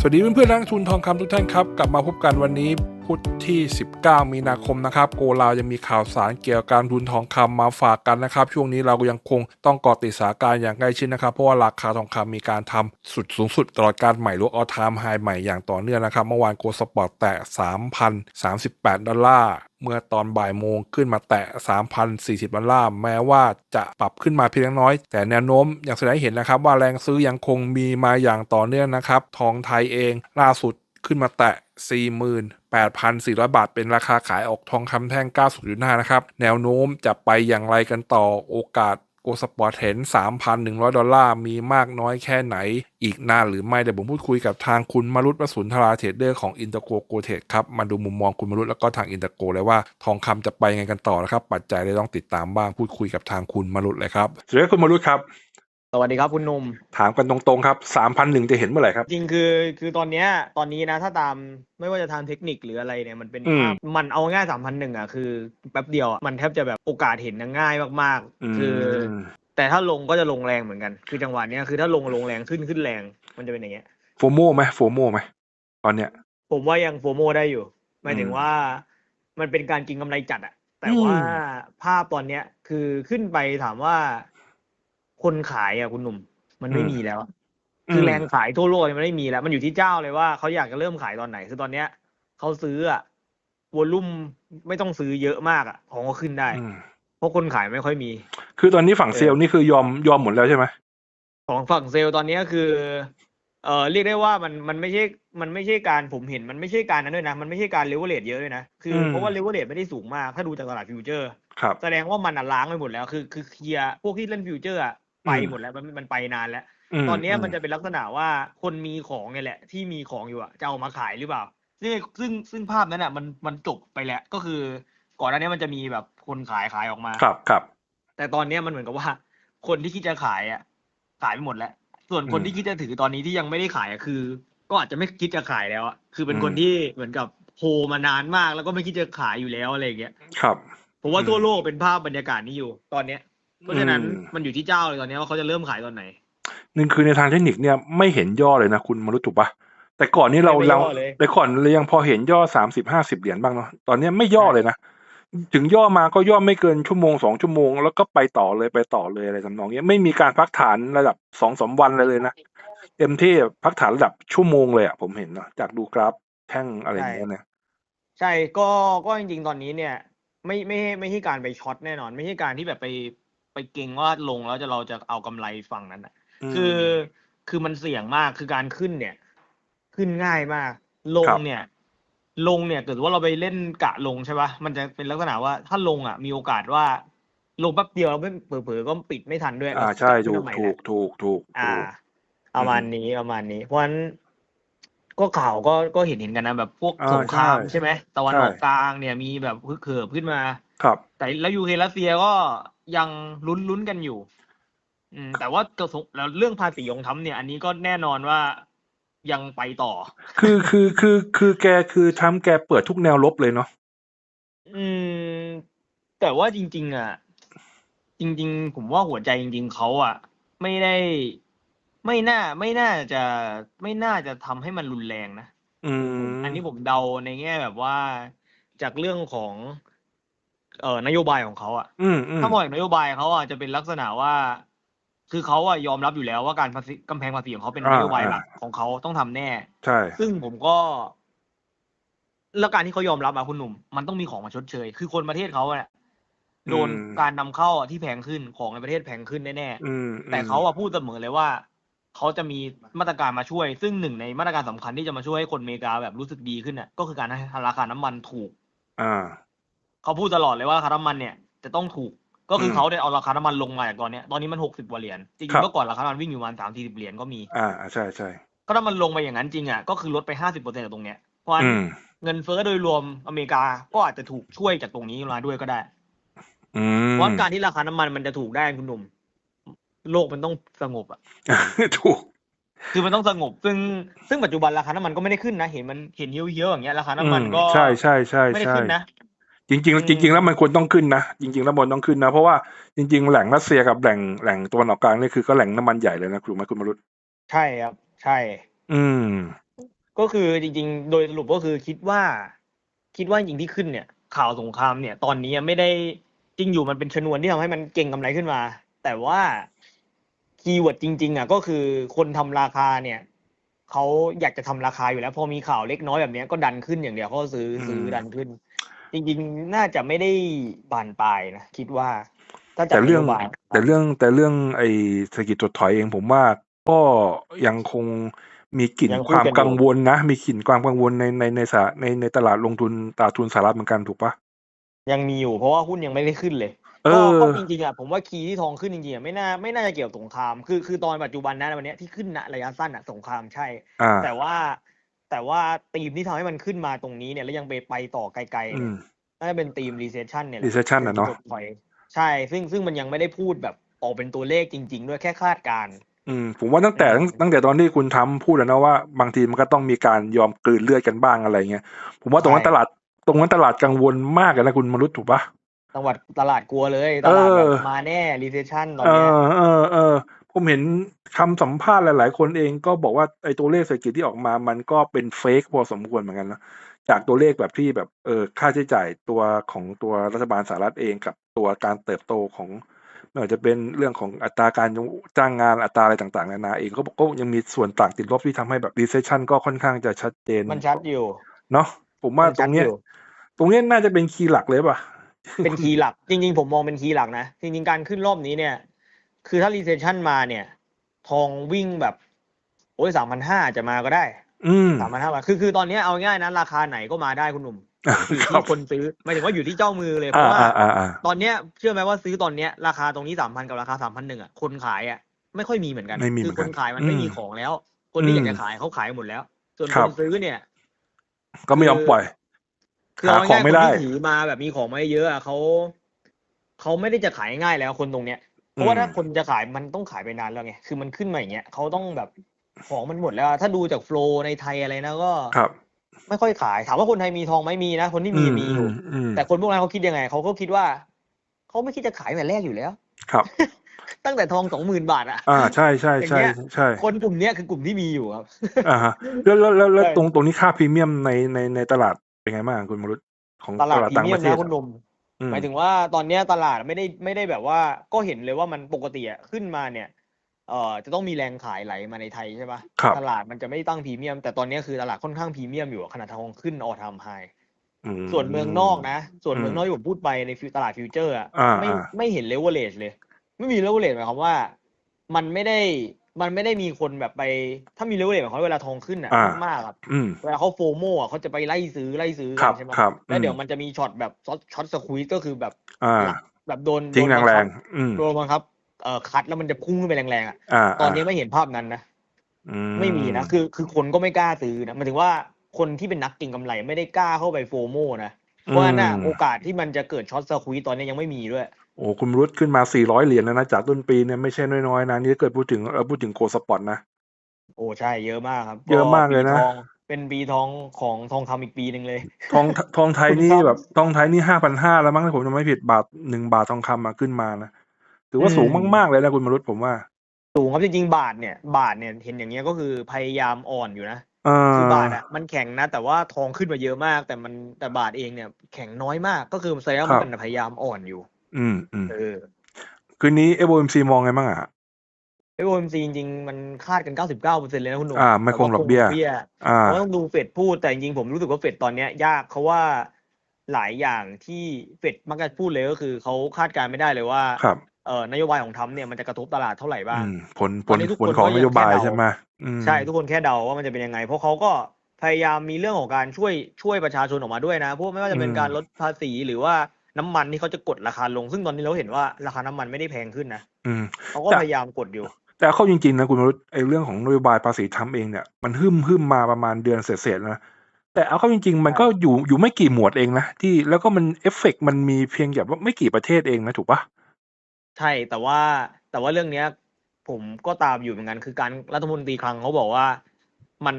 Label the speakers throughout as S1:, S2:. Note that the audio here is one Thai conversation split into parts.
S1: สวัสดีเพื่อนๆนักทุนทองคำทุกท่านครับ กลับมาพบกันวันนี้พุธที่ 19 มีนาคมนะครับโกลาวยังมีข่าวสารเกี่ยวกับการทุนทองคำมาฝากกันนะครับ ช่วงนี้เราก็ยังคงต้องเกาะติดสถานการณ์อย่างใกล้ชิดนะครับ เพราะว่าราคาทองคำมีการทำสุดสูงสุดตลอดการใหม่ลวกออทามไฮใหม่อย่างต่อเนื่องนะครับ เมื่อวานโกลสปอร์ตแตะ3,038 ดอลลาร์ เมื่อตอนบ่ายโมงขึ้นมาแตะ 3,040 ดอลลาร์ แม้ว่าจะปรับขึ้นมาเพียงเล็กน้อย แต่แนวโน้มอย่างแสดงให้เห็นนะครับ ว่าแรงซื้อยังคงมีมาอย่างต่อเนื่องนะครับ ทองไทยเองล่าสุดขึ้นมาแตะ 48,400 บาท เป็นราคาขายออกทองคำแท่ง 90.5 นะครับ แนวโน้มจะไปอย่างไรกันต่อโอกาส โอสปอร์ตเห็น 3,100 ดอลลาร์ มีมากน้อยแค่ไหน อีกนานหรือไม่เดี๋ยวผมพูดคุยกับทางคุณมารุตประสุนทราเทรดเดอร์ของอินเตอร์โกโกเทรดครับ มาดูมุมมองคุณมารุตแล้วก็ทางอินเตอร์โกเลยว่าทองคำจะไปยังไงกันต่อนะครับ ปัจจัยเลยต้องติดตามบ้างพูดคุยกับทางคุณมารุตเลยครับสวัสดีครับคุณมารุตครับ
S2: สวัสดีครับคุณหนุ่ม
S1: ถามกันตรงๆครับ3,100จะเห็นเมื่อไหร่ครับ
S2: จริงคือคือตอนเนี้ยตอนนี้นะ ถ้าตามไม่ว่าจะทางเทคนิคหรืออะไรเนี่ยมันเป็น
S1: อืม
S2: ภาพมันเอาง่ายสามพันหนึ่งอะคือแป๊บเดียวอะมันแทบจะแบบโอกาสเห็นนะง่ายมากๆ คือ
S1: ม
S2: แต่ถ้าลงก็จะลงแรงเหมือนกัน คือจังหวะเนี้ยคือถ้าลงลงแรงขึ้นขึ้นแรงมันจะเป็นอย่างเงี้ย
S1: โฟโมไหมโฟโมไหมตอนเนี้ย
S2: ผมว่ายังโฟโมได้อยู่หมายถึง
S1: อืม
S2: ว่ามันเป็นการกินกำไรจัดอะแต่
S1: อืม
S2: ว่าภาพตอนเนี้ยคือขึ้นไปถามว่า คนขายอะคุณหนุ่ม มันไม่มีแล้วอะคือแรงขายทั่วโลกเนี่ยมันไม่มีแล้ว มันอยู่ที่เจ้าเลยว่าเขาอยากจะเริ่มขายตอนไหน คือตอนเนี้ยเขาซื้ออะวอลลุ่มไม่ต้องซื้อเยอะมากอะของก็ขึ้นได้
S1: อืม
S2: เพราะคนขายไม่ค่อยมี
S1: คือตอนนี้ฝั่ง
S2: เออ
S1: เซลล์นี่คือยอมยอมหมดแล้วใช่ไหม
S2: ของฝั่งเซลล์ตอนเนี้ยคือ เอ่อเรียกได้ว่ามันมันไม่ใช่มันไม่ใช่การผมเห็นมันไม่ใช่การนั้นด้วยนะ มันไม่ใช่การเลเวลเลทเยอะด้วยนะคืออ
S1: ม
S2: เพราะว่าเลเวลเลทไม่ได้สูงมาก ถ้าดูจากตลาดฟิวเจอร์
S1: ครับ
S2: แสดงว่ามันอะล้างไปหมดแล้วคือคือเคลียร์พวกที่เล่นฟิวเจอร์อะ ไป
S1: อืม
S2: หมดแล้วมันมันไปนานแล้ว
S1: ม
S2: ตอนเนี้ย
S1: อื
S2: มันจะเป็นลักษณะว่าคนมีของเนี่ยแหละ ที่มีของอยู่อะจะเอามาขายหรือเปล่าซึ่งซึ่งซึ่งภาพนั้นอะมันมันจบไปแล้วก็คือ ก่อนหน้านี้มันจะมีแบบคนขายขายออกมา
S1: ครับครับ
S2: แต่ตอนเนี้ยมันเหมือนกับว่า คนที่คิดจะขายอะขายไปหมดแล้ว ส่วนคน
S1: อืม
S2: ที่คิดจะถือตอนนี้ที่ยังไม่ได้ขายอะคือ ก็อาจจะไม่คิดจะขายแล้วอะคือเป็น
S1: อืม
S2: คนที่เหมือนกับโฮมานานมากแล้วก็ไม่คิดจะขายอยู่แล้วอะไรอย่างเงี้ย
S1: ครับ
S2: ผมว่า
S1: อืม
S2: ทั่วโลกเป็นภาพบรรยากาศนี้อยู่ ตอนเนี้ย เพราะฉะนั้น
S1: อืม
S2: มันอยู่ที่เจ้าเลยตอนเนี้ยว่าเขาจะเริ่มขายตอนไหน
S1: หนึ่งคือในทางเทคนิคเนี่ยไม่เห็นย่อเลยนะคุณมารุถูกปะแต่ก่อนนี้เรา
S2: ไม่
S1: เรา
S2: ย่อเลย
S1: แต่ก่อนเรายังพอเห็นย่อสามสิบห้าสิบเหรียญบ้างเนาะตอนเนี้ยไม่ย่อเลยนะถึงย่อมาก็ย่อไม่เกินชั่วโมงสองชั่วโมง แล้วก็ไปต่อเลยไปต่อเลยอะไรทำนองเนี้ยไม่มีการพักฐานระดับสองสามวันเลยเลยนะเต็มที่พักฐานระดับชั่วโมงเลยอะผมเห็นเนาะจากดูกราฟแท่งอะไรอย่างเงี้ยเนี่ย
S2: ใช่ก็ก็จริงๆตอนนี้เนี่ย ไม่ไม่ไม่ใช่การไปช็อตแน่นอน ไม่ใช่การที่แบบไป ไปเก่งว่าลงแล้วจะเราจะเอากำไรฝั่งนั้นอะ
S1: อืม
S2: คือคือมันเสี่ยงมากคือการขึ้นเนี่ย ขึ้นง่ายมาก ลง
S1: ครับ
S2: เนี่ย ลงเนี่ยเกิดว่าเราไปเล่นกะลงใช่ปะมันจะเป็นลักษณะว่าถ้าลงอะ มีโอกาสว่า ลงแป๊บเดียวแล้วไม่เผลอๆก็ปิดไม่ทันด้วย
S1: อ่า
S2: แล้ว
S1: ใช่
S2: ขึ้
S1: ถู
S2: น
S1: ก
S2: มาใหม่
S1: ถู
S2: แหละ
S1: กถูกถูก
S2: อ่า
S1: ถูก
S2: ประมาณนี้ประมาณนี้ เพราะฉะนั้นก็ข่าวก็ก็เห็นเห็นกันนะแบบพวก
S1: อ่า
S2: สงคราม
S1: ใช่
S2: ใช่ไหมตะวัน
S1: ใช่
S2: ออกกลางเนี่ยมีแบบฮึกเหิมขึ้นมา
S1: ครับ
S2: แต่แล้วยูเครนรัสเซียก็ ยังลุ้นลุ้นกันอยู่ อืม แต่ว่ากระทรวงแล้วเรื่องภาษีของทรัมป์เนี่ย อันนี้ก็แน่นอนว่ายังไปต่อ
S1: คือคือคือคือแกคือทำแกเปิดทุกแนวลบเลยเนาะ
S2: อืม แต่ว่าจริง ๆ อะ จริง ๆ ผมว่าหัวใจจริง ๆเขาอะ ไม่ได้ไม่น่าไม่น่าจะไม่น่าจะทำให้มันรุนแรงนะ
S1: อืม
S2: อันนี้ผมเดาในแง่แบบว่าจากเรื่องของ เอ่อนโยบายของเขาอะ
S1: อืมอืม
S2: ถ้ามองจากนโยบายเขาอะจะเป็นลักษณะว่า คือเขาอะยอมรับอยู่แล้วว่าการภาษีกำแพงภาษีของเขาเป็น
S1: อ่าน
S2: โยบาย
S1: อ่า
S2: หลักของเขาต้องทำแน่
S1: ใช่
S2: ซึ่งผมก็ แล้วการที่เขายอมรับอะคุณหนุ่ม มันต้องมีของมาชดเชย คือคนประเทศเขาเนี่ยโดน
S1: อืม
S2: การนำเข้าอะที่แพงขึ้นของในประเทศแพงขึ้นแน่
S1: อืม
S2: ๆแต่เขาอะพูดเสมอเลยว่า เขาจะมีมาตรการมาช่วย ซึ่งหนึ่งในมาตรการสำคัญที่จะมาช่วยให้คนอเมริกาแบบรู้สึกดีขึ้นน่ะ ก็คือการให้ราคาน้ำมันถูก
S1: อ่า
S2: เขาพูดตลอดเลยว่าราคาน้ำมันเนี่ยจะต้องถูกก็คืออ
S1: ม
S2: เขาได้เอาราคาน้ำมันลงมาจากตอนเนี้ยตอนนี้มันหกสิบกว่าเหรียญจริง
S1: ครับ
S2: ๆเมื่อก่อนราคาน้ำมันวิ่งอยู่ประมาณสามสี่สิบเหรียญก็มี
S1: อ่าใช่ใช่
S2: ก็ถ้ามันลงไปอย่างนั้นจริงอะก็คือลดไปห้าสิบเปอร์เซ็นต์จากตรงเนี้ยเพราะฉะนั้น
S1: อืม
S2: เงินเฟ้อโดยรวมอเมริกาก็อาจจะถูกช่วยจากตรงนี้มาด้วยก็ได้
S1: อืม
S2: เพราะการที่ราคาน้ำมันมันจะถูกได้คุณหนุ่ม โลกมันต้องสงบอะ
S1: ถูก
S2: คือมันต้องสงบ ซึ่งซึ่งปัจจุบันราคาน้ำมันก็ไม่ได้ขึ้นนะ เห็นมันเห็นเยอะๆอย่างเงี้ยราคาน้ำมันก็
S1: อืมใช่ใช่ใช่
S2: ไม่ได้
S1: ใช่
S2: ขึ้นนะ
S1: จริง
S2: อืม
S1: ๆจริง ๆ แล้วมันควรต้องขึ้นนะจริง ๆ แล้วมันต้องขึ้นนะ เพราะว่าจริง ๆ แหล่งรัสเซียกับแหล่งแหล่งตะวันออกกลางนี่คือก็แหล่งน้ำมันใหญ่เลยนะคุณไหมคุณมรุต
S2: ใช่ครับ ใช่
S1: อืม
S2: ก็คือจริง ๆ โดยสรุปก็คือคิดว่า คิดว่าจริงๆที่ขึ้นเนี่ย ข่าวสงครามเนี่ย ตอนนี้ไม่ได้จริงอยู่มันเป็นชนวนที่ทำให้มันเก่งกำไรขึ้นมา แต่ว่าคีย์เวิร์ดจริง ๆ อะ ก็คือคนทำราคาเนี่ยเขาอยากจะทำราคาอยู่แล้ว พอมีข่าวเล็กน้อยแบบเนี้ยก็ดันขึ้นอย่างเดียวเขาก็ซื้อซื้อดันขึ้น จริงๆ น่าจะไม่ได้บานปลายนะ คิดว่า ถ้าจาก
S1: แต่เรื่อง
S2: นโยบาย
S1: แต่เรื่องแต่เรื่องไอ้เศรษฐกิจถดถอยเองผมว่าก็ยังคงมีกลิ่น
S2: ยัง
S1: ค
S2: พูด
S1: วาม
S2: กันอยู่
S1: กังวลนะ มีกลิ่นความกังวลในในในสาในในตลาดลงทุนตลาดทุนสหรัฐเหมือนกันถูกปะ
S2: ยังมีอยู่เพราะว่าหุ้นยังไม่ได้ขึ้นเลย
S1: เอ
S2: ก็
S1: อ
S2: ก็จริงๆอะผมว่าคีย์ที่ทองขึ้นจริงๆอะไม่น่าไม่น่าจะเกี่ยวกับสงครามคือคือตอนปัจจุบันนะวันเนี้ยที่ขึ้นณระยะสั้นอะสงครามใช่
S1: อ่า
S2: แต่ว่า แต่ว่าธีมที่ทำให้มันขึ้นมาตรงนี้เนี่ยแล้วยังไปไปต่อไกลๆ
S1: อื
S2: เนี่ย
S1: ม
S2: น่าจะเป็นธีม recession เนี่ยแหละ
S1: recession อะเนาะ
S2: ศรษฐกิจถอยใช่ ซึ่งซึ่งมันยังไม่ได้พูดแบบออกเป็นตัวเลขจริง ๆ ด้วยแค่คาดการณ์
S1: อืมผมว่าตั้งแต่
S2: เออ
S1: ตั้งตั้งแต่ตอนที่คุณทำพูดแล้วนะว่าบางทีมันก็ต้องมีการยอมกลืนเลือดกันบ้างอะไรเงี้ยผมว่าตรงนั้น
S2: ใช่
S1: ตลาดตรงนั้นตลาดกังวลมากเลยนะคุณมรุษถูกปะ
S2: จังหวัดตลาดกลัวเลย ตลาดแบบ
S1: เออ
S2: มาแน่ recession ตอน
S1: เอ
S2: เนี้ย
S1: อเออเออ ผมเห็นคำสัมภาษณ์หลาย ๆ คนเองก็บอกว่าไอ้ตัวเลขเศรษฐกิจที่ออกมา มันก็เป็นเฟกพอสมควรเหมือนกันนะจากตัวเลขแบบที่แบบเออค่าใช้จ่ายตัวของตัวรัฐบาลสหรัฐเองกับตัวการเติบโตของไม่ว่าจะเป็นเรื่องของอัตราการจ้างงานอัตราอะไรต่างๆนานาเองก็บอกก็ยังมีส่วนต่างติดลบที่ทำให้แบบ recession ก็ค่อนข้างจะชัดเจน
S2: มันชัดอยู่
S1: เนาะผมว่า
S2: มัน
S1: ต
S2: ชั
S1: ร
S2: ด
S1: งเนี้ย
S2: อยู่
S1: ตรงเนี้ยน่าจะเป็นคีย์หลักเลยป่ะ
S2: เป็นคีย์หลัก จริง ๆ ผมมองเป็นคีย์หลักนะจริงๆการขึ้นรอบนี้เนี่ย คือถ้า recession มาเนี่ย ทองวิ่งแบบ โอ้ยสามพันห้าจะมาก็ได้
S1: อืม
S2: สามพันห้าบาทคือคือตอนเนี้ยเอาง่ายนะราคาไหนก็มาได้คุณหนุ่มอยู่
S1: ครั
S2: ที่
S1: บ
S2: คนซื้อหมายถึงว่าอยู่ที่เจ้ามือเลยเพ
S1: อ่า
S2: ราะว่า
S1: อ่าอ่าอ่า
S2: ตอนเนี้ยเชื่อไหมว่าซื้อตอนเนี้ยราคาตรงนี้สามพันกับราคาสามพันหนึ่งอะคนขายอะไม่ค่อยมีเหมือนกัน
S1: ไม่มี
S2: คื
S1: เหมือน
S2: ค
S1: กัน
S2: นขายมันไม่
S1: อืม
S2: มีของแล้ว คนที่
S1: อืม
S2: อยากจะขายเขาขายหมดแล้ว ส่วน
S1: ครั
S2: ค
S1: บ
S2: นซื้อเนี่ย
S1: ก็ไม่ยอมปล่อย
S2: คือ
S1: หา
S2: เอา
S1: ของ
S2: ง่ายๆ
S1: ไม่
S2: คน
S1: ได้
S2: ที่ถือมาแบบมีของมาเยอะๆอะเขาเขาไม่ได้จะขายง่ายแล้วคนตรงเนี้ยเพ ราะว่าถ้าคนจะขายมันต้องขายไปนานแล้วไง คือมันขึ้นมาอย่างเงี้ยเขาต้องแบบของมันหมดแล้วอะถ้าดูจากโฟลในไทยอะไรนะก็
S1: ครับ
S2: ไม่ค่อยขาย ถามว่าคนไทยมีทองไหมมีนะ คนที่มีมีอยู่
S1: อืม
S2: แต่คนพวกนั้นเขาคิดยังไง เขาก็คิดว่า เขาไม่คิดจะขายแต่แรกอยู่แล้ว
S1: ครับ
S2: ตั้งแต่ทองสองหมื่นบาทอะ
S1: อ่า ใช่ใช่ใช่
S2: อย่างเงี้ย
S1: ใช่
S2: คนกลุ่มเนี้ยคือกลุ่มที่มีอยู่ครับ
S1: อ่าฮะแล้วแล้วแล้วแล้ว
S2: ใช่
S1: ตรงตรงนี้ค่าพรีเมียมในในในตลาดเป็นไงบ้างคุณมรุตของ
S2: ตลาดพรี
S1: ต่าง
S2: เมี
S1: ป
S2: ยม
S1: ระเทศ
S2: นะคุณหนุ่ม
S1: อืม
S2: หมายถึงว่าตอนเนี้ยตลาดไม่ได้ไม่ได้แบบว่าก็เห็นเลยว่ามันปกติอะขึ้นมาเนี่ยเอ่อจะต้องมีแรงขายไหลมาในไทยใช่ปะ
S1: ครับ
S2: ตลาดมันจะไม่ตั้งพรีเมียม แต่ตอนเนี้ยคือตลาดค่อนข้างพรีเมียมอยู่ขนาดทองขึ้นออทามไฮ
S1: อืม
S2: ส่วนเมืองนอกนะ ส่วนเมือง
S1: อืม
S2: นอกที่ผมพูดไปในฟิวตลาดฟิวเจอร์อะ
S1: อ่า
S2: ไม่
S1: อ่า
S2: ไม่เห็นเลเวลเลชเลย ไม่มีเลเวลเลชหมายความว่า มันไม่ได้ มันไม่ได้มีคนแบบไป ถ้ามีเลเวลเลชหมายความว่าเวลาทองขึ้นอะ
S1: อ่าม
S2: มากๆอะ
S1: อืม
S2: เวลาเขาโฟโมอะเขาจะไปไล่ซื้อไล่ซื้อ
S1: ครั
S2: กับนใช่ไหม
S1: ครับ
S2: แล้วเดี๋ยว
S1: อืม
S2: มันจะมีช็อตแบบช็อตช็อตสควีตก็คือแบบ
S1: อ่า
S2: แบบโดน
S1: ทิ้ง
S2: โดนบั
S1: แร
S2: คั
S1: ง
S2: บ
S1: ๆอืม
S2: โดนบังคับเอ่อคัดแล้วมันจะพุ่งขึ้นไปแรงๆอะ
S1: อ่า
S2: ตอนนี้ไม่เห็นภาพนั้นนะ
S1: อื
S2: ไม่มีนะคือคือคนก็ไม่กล้าซื้อนะหมายถึงว่าคนที่เป็นนักเก็งกำไรไม่ได้กล้าเข้าไปโฟโมนะเพราะฉะนั้นน่ะ
S1: อืม
S2: โอกาสที่มันจะเกิดช็อตสควีตตอนนี้ยังไม่มีด้วย
S1: โอ้คุณมรุตขึ้นมาสี่ร้อยเหรียญแล้วนะ จากต้นปีเนี่ยไม่ใช่น้อยๆนะนี่ถ้าเกิดพูดถึงเออพูดถึงโกลสปอร์ตนะ
S2: โอ้ใช่เยอะมากครับ
S1: เยอะมากเลยนะ
S2: ปีทองเป็นปีทองของทองคำอีกปีหนึ่งเลย
S1: ทองทองไทย
S2: คุณ
S1: นี่
S2: ครับ
S1: แบบทองไทยนี่ห้าพันห้าแล้วมั้งถ้าผมจำไม่ผิดบาทหนึ่งบาททองคำมาขึ้นมานะถือว่า
S2: อืม
S1: สูงมากๆเลยนะคุณมรุตผมว่า
S2: สูงครับจริงๆบาทเนี่ย บาทเนี่ยเห็นอย่างเงี้ยก็คือพยายามอ่อนอยู่นะ
S1: เออ
S2: คือบาทอะมันแข็งนะ แต่ว่าทองขึ้นมาเยอะมาก แต่มันแต่บาทเองเนี่ยแข็งน้อยมากก็คือแสดงว่ามันพยายามอ่อนอยู่
S1: อืมอืม
S2: เออ
S1: คืนนี้ FOMC มองไงบ้างอะ
S2: ไอโอเอ็มซีจริงๆ มันคาดกัน 99เปอร์เซ็นต์เลยนะคุณหนุ่ม
S1: อ่าไม่คงดอกเบี้ยอ่า
S2: เพราะต้องดูเฟดพูดแต่จริงๆ ผมรู้สึกว่าเฟดตอนเนี้ยยากเพราะว่าหลายอย่างที่เฟดมักจะพูดเลยก็คือเขาคาดการณ์ไม่ได้เลยว่า
S1: ครับ
S2: เออนโยบายของทรัมป์เนี่ยมันจะกระทบตลาดเท่าไหร่บ้าง
S1: อืมผลผ
S2: ตอ
S1: ล
S2: นนี้ทุก
S1: ผล
S2: คน
S1: ของ
S2: ก็ยัง
S1: นโยบาย
S2: แค่เดา
S1: ใช่ไหมอืม
S2: ใช่ทุกคนแค่เดาว่ามันจะเป็นยังไง เพราะเขาก็พยายามมีเรื่องของการช่วยช่วยประชาชนออกมาด้วยนะพวกไม่ว่าจะเป็นการลดภาษีหรือว่า น้ำมันที่เขาจะกดราคาลง ซึ่งตอนนี้เราเห็นว่าราคาน้ำมันไม่ได้แพงขึ้นนะ
S1: อืม
S2: เขาก็
S1: แต่
S2: พยายามกดอยู่
S1: แต่เข้าจริงๆนะคุณมรุตไอ้เรื่องของนโยบายภาษีทำเองเนี่ยมันหึ่มหึ่มมาประมาณเดือนเศษๆนะแต่เอาเข้าจริง ๆ มันก็อยู่อยู่ไม่กี่หมวดเองนะที่แล้วก็มันเอฟเฟกต์มันมีเพียงแบบว่าไม่กี่ประเทศเองนะถูกปะ
S2: ใช่แต่ว่าแต่ว่าเรื่องเนี้ย ผมก็ตามอยู่เหมือนกันคือการรัฐมนตรีคลังเขาบอกว่า มัน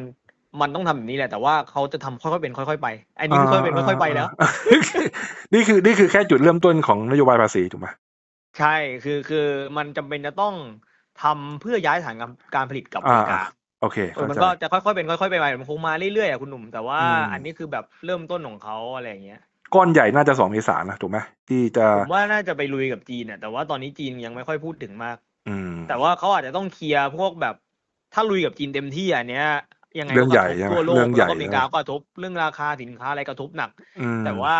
S2: มันต้องทำแบบนี้แหละ แต่ว่าเขาจะทำค่อยๆเป็นค่อย ๆไป อันนี้คือค่อยๆเป็นค่อยๆไปแล้ว
S1: อ่านี่คือนี่คือแค่จุดเริ่มต้นของนโยบายภาษีถูกไหม
S2: ใช่คือคือมันจำเป็นจะต้องทำเพื่อย้ายฐานการการผลิตกลับอเมริกา
S1: โอเค
S2: เออ
S1: เข้า
S2: มัน
S1: ใจ
S2: ก็จะค่อยๆเป็นค่อยๆไปมันคงมาเรื่อยๆอะคุณหนุ่ม แต่ว่า
S1: อืม
S2: อันนี้คือแบบเริ่มต้นของเขาอะไรอย่างเงี้ย
S1: ก้อนใหญ่น่าจะสองเมษายนนะถูกไหมที่จะ
S2: ผมว่าน่าจะไปลุยกับจีนเนี่ยแต่ว่าตอนนี้จีนยังไม่ค่อยพูดถึงมาก
S1: อืม
S2: แต่ว่าเขาอาจจะต้องเคลียร์พวกแบบถ้าลุยกับจีนเต็มที่อันเนี้ย ยังไง
S1: เรื่องใหญ่
S2: ก็ก
S1: ใช่
S2: ระ
S1: ไหม
S2: ทบทั่วโลก
S1: เรื่องใหญ่
S2: แล้วก็อเมริกาก็กระทบเรื่องราคาสินค้าอะไรกระทบหนัก
S1: อืม
S2: แต่ว่า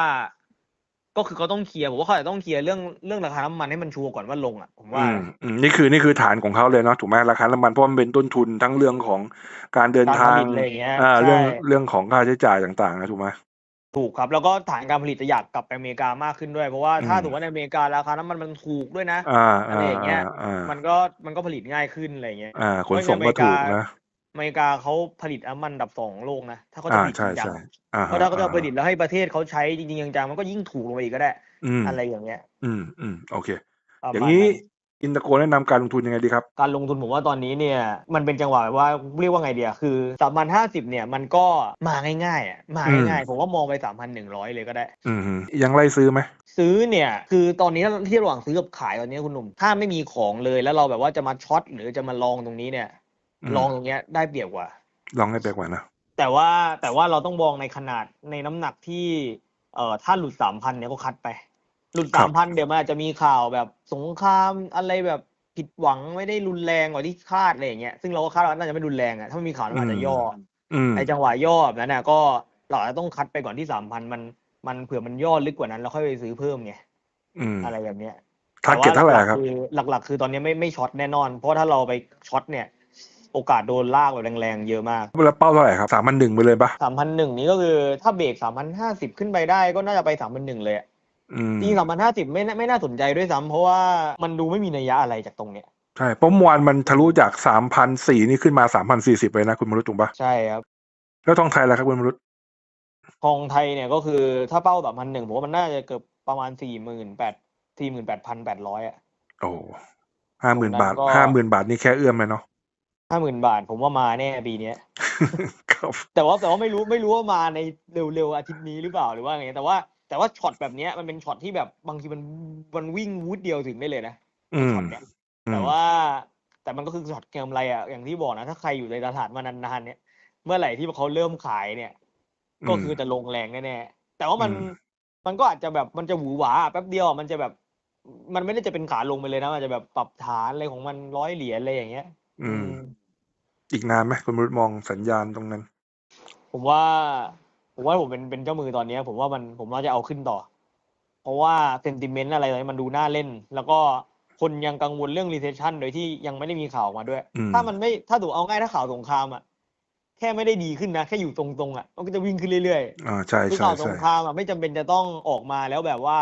S2: ก็คือเขาต้องเคลียร์ผมว่าเขาอาจจะต้องเคลียร์เรื่องเรื่องราคาน้ำมันให้มันชัวร์ก่อนว่าลงอะผมว่า
S1: อืมอืมนี่คือนี่คือฐานของเขาเลยเนาะถูกไหมราคาน้ำมันเพราะมันเป็นต้นทุนทั้งเรื่องของการเดิน
S2: การ
S1: ทา
S2: ผ
S1: ง
S2: ลิตอะไรอย่างเงี้ย
S1: อ่า
S2: ใช่
S1: เรื่องเรื่องของค่าใช้จ่ายต่างๆนะถูกไหม
S2: ถูกครับ แล้วก็ฐานการผลิตจะอยากกลับไปอเมริกามากขึ้นด้วย เพราะว่าถ้า
S1: อืม
S2: ถือว่าในอเมริการาคาน้ำมันมันถูกด้วยนะ
S1: อ่า
S2: อะไร
S1: อ่า
S2: อย่างเงี้ย
S1: อ่า
S2: มันก็มันก็ผลิตง่ายขึ้นอะไรอย่างเงี้ย
S1: อ่าขนส่งก็ถูกนะ
S2: อเมริกาเขาผลิตน้ำมันอันดับสองของโลกนะ ถ้าเขาจะ
S1: อ่า
S2: ผลิตจ
S1: ใช่
S2: ริงจัง
S1: ใช่อ่า
S2: เพราะถ้าเขาจะผลิตแล้วให้ประเทศเขาใช้จริงๆจังๆมันก็ยิ่งถูกลงไปอีกก็ได้
S1: อืม
S2: อะไรอย่างเงี้ย
S1: อืมอืมโอเค
S2: ประ
S1: อย่าง
S2: มาณ
S1: นี้
S2: นั้น
S1: อินเตอร์โกแนะนำการลงทุนยังไงดีครับ
S2: การลงทุนผมว่าตอนนี้เนี่ยมันเป็นจังหวะแบบว่าเรียกว่าไงเดียคือสามพันห้าสิบเนี่ยมันก็มาง่ายๆอะมา
S1: อืม
S2: ง่ายๆผมว่ามองไปสามพันหนึ่งร้อยเลยก็ได้
S1: อืมยังไล่ซื้อไหม
S2: ซื้อเนี่ยคือตอนนี้ที่ระหว่างซื้อกับขายตอนนี้คุณหนุ่มถ้าไม่มีของเลยแล้วเราแบบว่าจะมาช็อตหรือจะมาลองตรงนี้เนี่ย
S1: ม
S2: ลองตรงเนี้ยได้เปรียบกว่า
S1: ลองให้ไปกว่านะ
S2: แต่ว่าแต่ว่าเราต้องมองในขนาดในน้ำหนักที่เอ่อถ้าหลุดสามพันเนี่ยก็คัดไป หลุด
S1: ครั
S2: สา
S1: บ
S2: มพันเดี๋ยวมันอาจจะมีข่าวแบบสงครามอะไรแบบผิดหวังไม่ได้รุนแรงกว่าที่คาดอะไรอย่างเงี้ยซึ่งเราก็คาดว่าน่าจะไม่รุนแรงอะถ้ามันมีข่าวมันอาจจะย่ออ
S1: อืม
S2: ไอจังหวะย่อแบบนั้นน่ะก็เราอาจจะต้องคัดไปก่อนที่สามพันมันมันเผื่อมันย่อลึกกว่านั้นแล้วค่อยไปซื้อเพิ่มไง
S1: อืม
S2: อะไรแบบเนี้ย
S1: ทาร์เก็ต
S2: แต่
S1: เท่าไหร่
S2: ว่
S1: ครับ
S2: หลักๆคือหลัก ๆ คือตอนนี้ไม่ไม่ช็อตแน่นอน เพราะถ้าเราไปช็อตเนี่ย โอกาสโดนลากแบบแรงๆเยอะมาก
S1: แล้วเป้าเท่าไหร่ครับสามพันหนึ่งไปเลยปะ
S2: สามพันหนึ่งนี้ก็คือถ้าเบรกสามพันห้าสิบขึ้นไปได้ก็น่าจะไปสามพันหนึ่งเลยอะ
S1: อืม
S2: จริงสามพันห้าสิบไม่น่าไม่น่าสนใจด้วยซ้ำเพราะว่ามันดูไม่มีนัยยะอะไรจากตรงเนี้ย
S1: ใช่เพราะเมื่อวานมันทะลุจากสามพันสี่นี่ขึ้นมาสามพันสี่สิบเลยนะคุณมรุษถูกปะ
S2: ใช่ครับ
S1: แล้วทองไทยล่ะครับคุณมรุษ
S2: ทองไทยเนี่ยก็คือถ้าเป้าสามพันหนึ่งผมว่ามันน่าจะเกือบประมาณสี่หมื่นแปดสี่หมื่นแปดพันแปดร้อยอะ
S1: โอ้ห้าหมื่นบาท
S2: ตรงนั้นก็
S1: ห้าหมื่นบาทนี่แค่เอื้อมเลยเนาะ
S2: ห้าหมื่นบาท ผมว่ามาแน่ปีเนี้ย
S1: ครับ
S2: แต่ว่าแต่ว่าไม่รู้ไม่รู้ว่ามาในเร็วๆอาทิตย์นี้หรือเปล่าหรือว่าไงแต่ว่าแต่ว่าช็อตแบบเนี้ยมันเป็นช็อตที่แบบบางทีมันมันวิ่งวูดเดียวถึงได้เลยนะ
S1: อืม
S2: ช็อตเนี้ย
S1: อืม
S2: แต่ว่าแต่มันก็คือช็อตเกมไรอะอย่างที่บอกนะถ้าใครอยู่ในตลาดมานานๆเนี่ย เมื่อไหร่ที่เขาเริ่มขายเนี่ย ก็คือจะลงแรงแน่ๆแต่ว่ามัน
S1: อืม
S2: มันก็อาจจะแบบมันจะหวือหวาแป๊บเดียวอะมันจะแบบ มันไม่ได้จะเป็นขาลงไปเลยนะมันจะแบบปรับฐานอะไรของมันร้อยเหรียญอะไรอย่างเงี้ย
S1: อืม
S2: อืม
S1: อีกนานไหมคุณมรุษมองสัญญาณตรงนั้น
S2: ผมว่า ผมว่าผมเป็นเป็นเจ้ามือตอนเนี้ย ผมว่ามันผมว่าจะเอาขึ้นต่อ เพราะว่าเซนติเมนต์อะไรอะไรมันดูน่าเล่น แล้วก็คนยังกังวลเรื่องรีเซชชันโดยที่ยังไม่ได้มีข่าวออกมาด้วย
S1: อืม
S2: ถ้ามันไม่ถ้าถูกเอาง่ายถ้าข่าวสงครามอะแค่ไม่ได้ดีขึ้นนะ แค่อยู่ตรงๆอะมันก็จะวิ่งขึ้นเรื่อย
S1: อ่าใช่
S2: ๆคือ
S1: ใช่
S2: ข่าวส
S1: ใช่
S2: งครามอะไม่จำเป็นจะต้องออกมาแล้วแบบว่า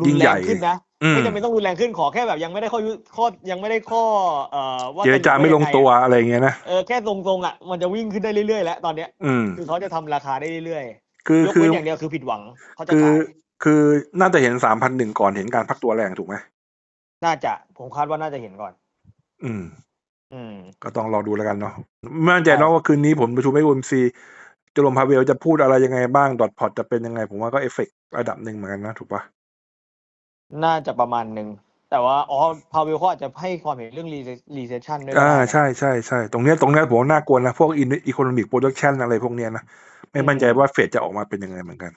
S2: รุ
S1: ยิ่
S2: น
S1: ง
S2: แร
S1: ใหญ่
S2: งขึ้นนะ
S1: อืม
S2: ไม่จำเป็นต้องรุนแรงขึ้นขอแค่แบบยังไม่ได้ข้อยุข้อยังไม่ได้ข้อเอ่อว่า
S1: เจรจาไม่ลงตัว
S2: อะ
S1: อะไรอย่างเงี้ยนะ
S2: เออแค่ทรงๆอะมันจะวิ่งขึ้นได้เรื่อยๆแล้วตอนเนี้ย
S1: อืม
S2: คือเขาจะทำราคาได้เรื่อย
S1: คือ
S2: ๆยก
S1: คือ
S2: เว้นอย่างเดียวคือผิดหวังเขาจะ
S1: คือ
S2: ขาย
S1: คือน่าจะเห็นสามพันหนึ่งก่อนเห็นการพักตัวแรงถูกไหม
S2: น่าจะผมคาดว่าน่าจะเห็นก่อน
S1: อืม
S2: อืม
S1: ก็ต้องรอดูแล้วกันเนาะไม่มั่นใจเนาะว่าคืนนี้ผมประชุมไอ้อุมซีจรมพาเวลจะพูดอะไรยังไงบ้าง ดอทพอตจะเป็นยังไง ผมว่าก็เอฟเฟกต์ระดับหนึ่งเหมือนกันนะ ถูกปะ
S2: น่าจะประมาณหนึ่ง แต่ว่าอ๋อพาเวลเขาอาจจะให้ความเห็นเรื่องรีเซชชันด้วยก็
S1: อ่า
S2: ได้นะ
S1: ใช่ใช่ใช่ตรงเนี้ยตรงเนี้ยผมว่าน่ากลัวนะพวกอินอีโคโนมิกโปรดักชันอะไรพวกเนี้ยนะไม่มั่นใจว่าเฟดจะออกมาเป็นยังไงเหมือนกัน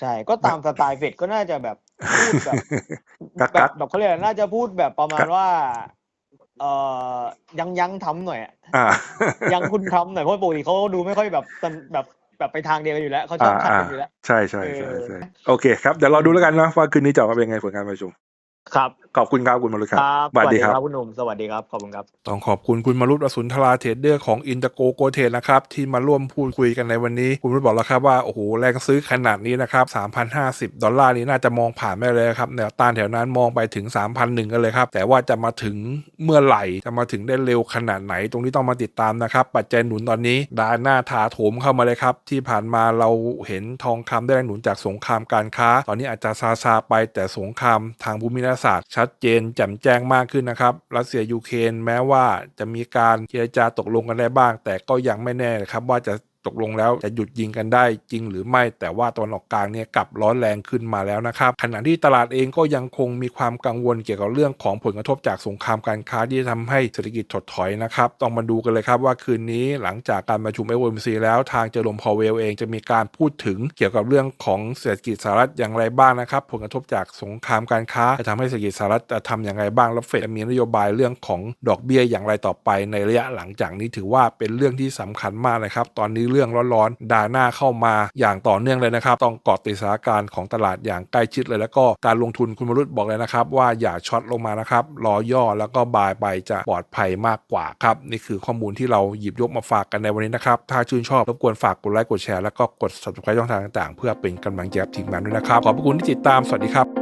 S2: ใช่ ก็ตามสไตล์เฟดก็น่าจะแบบพูดแบบ
S1: กัก
S2: แบ
S1: กั
S2: บ
S1: ก
S2: แบบเขาเรียกอะไรน่าจะพูดแบบประมา
S1: กั
S2: ณ
S1: ก
S2: ว่า เอ่อยังยังทำหน่อยอะ
S1: อ่า
S2: ยังคุณทำหน่อยเพราะปกติเขาดูไม่ค่อยแบบแบบ แบบไปทางเดียวกันอยู่แล้วเขาชอบขัดกันอยู่แล้ว
S1: ใช่ใช่ใช่
S2: เออ
S1: ใช่โอเคครับเดี๋ยวเราดูแล้วกันนะว่าคืนนี้จะออกมาเป็นยังไงผลการประชุม
S2: ครับ
S1: ขอบคุณครับคุณมรุษครับ
S2: ครับ
S1: สวัสดีครับ
S2: คุณหนุ่มสวัสดีครับ ขอบคุณครับ
S1: ต้องขอบคุณคุณมารุตอสุนทราเทรดเดอร์ของอินเตอร์โกโกเทรดนะครับ ที่มาร่วมพูดคุยกันในวันนี้ คุณมารุตบอกแล้วครับว่า โอ้โห แรงซื้อขนาดนี้นะครับ3,050 ดอลลาร์นี้น่าจะมองผ่านไม่เลยครับแนวต้านแถวนั้นมองไปถึง 3,001กันเลยครับ แต่ว่าจะมาถึงเมื่อไหร่ จะมาถึงได้เร็วขนาดไหน ตรงนี้ต้องมาติดตามนะครับ ปัจจัยหนุนตอนนี้ดานหน้าถาโถมเข้ามาเลยครับ ที่ผ่านมาเราเห็นทองคำได้แรงหนุนจากสงครามการค้า ตอนนี้อาจจะซาซาๆไปแต่สงครามทางภูมิรัฐศาสตร์ชัดเจนแจ่มแจ้งมากขึ้นนะครับรัสเซียยูเครนแม้ว่าจะมีการเจรจาตกลงกันได้บ้าง แต่ก็ยังไม่แน่นะครับว่าจะ ตกลงแล้วจะหยุดยิงกันได้จริงหรือไม่แต่ว่าตะวันออกกลางเนี่ยกลับร้อนแรงขึ้นมาแล้วนะครับขณะที่ตลาดเองก็ยังคงมีความกังวลเกี่ยวกับเรื่องของผลกระทบจากสงครามการค้าที่จะทำให้เศรษฐกิจถดถอยนะครับต้องมาดูกันเลยครับว่าคืนนี้หลังจากการประชุม FOMC แล้วทางเจอร์มพาวเวลเองจะมีการพูดถึงเกี่ยวกับเรื่องของเศรษฐกิจสหรัฐอย่างไรบ้างนะครับผลกระทบจากสงครามการค้าจะทำให้เศรษฐกิจสหรัฐจะทำอย่างไรบ้างแล้วเฟดจะมีนโยบายเรื่องของดอกเบี้ยอย่างไรต่อไปในระยะหลังจากนี้ถือว่าเป็นเรื่องที่สำคัญมากนะครับ ตอนนี้เรื่องร้อนๆด่าหน้าเข้ามาอย่างต่อเนื่องเลยนะครับ ต้องเกาะติดสถานการณ์ของตลาดอย่างใกล้ชิดเลย แล้วก็การลงทุนคุณมรุตบอกเลยนะครับ ว่าอย่าช็อตลงมานะครับรอย่อแล้วก็บายไปจะปลอดภัยมากกว่าครับ นี่คือข้อมูลที่เราหยิบยกมาฝากกันในวันนี้นะครับ ถ้าชื่นชอบรบกวนฝากกดไลค์กดแชร์แล้วก็กด subscribe ช่องทางต่างๆ เพื่อเป็นกำลังใจกับทีมงานด้วยนะครับขอบคุณที่ติดตามสวัสดีครับ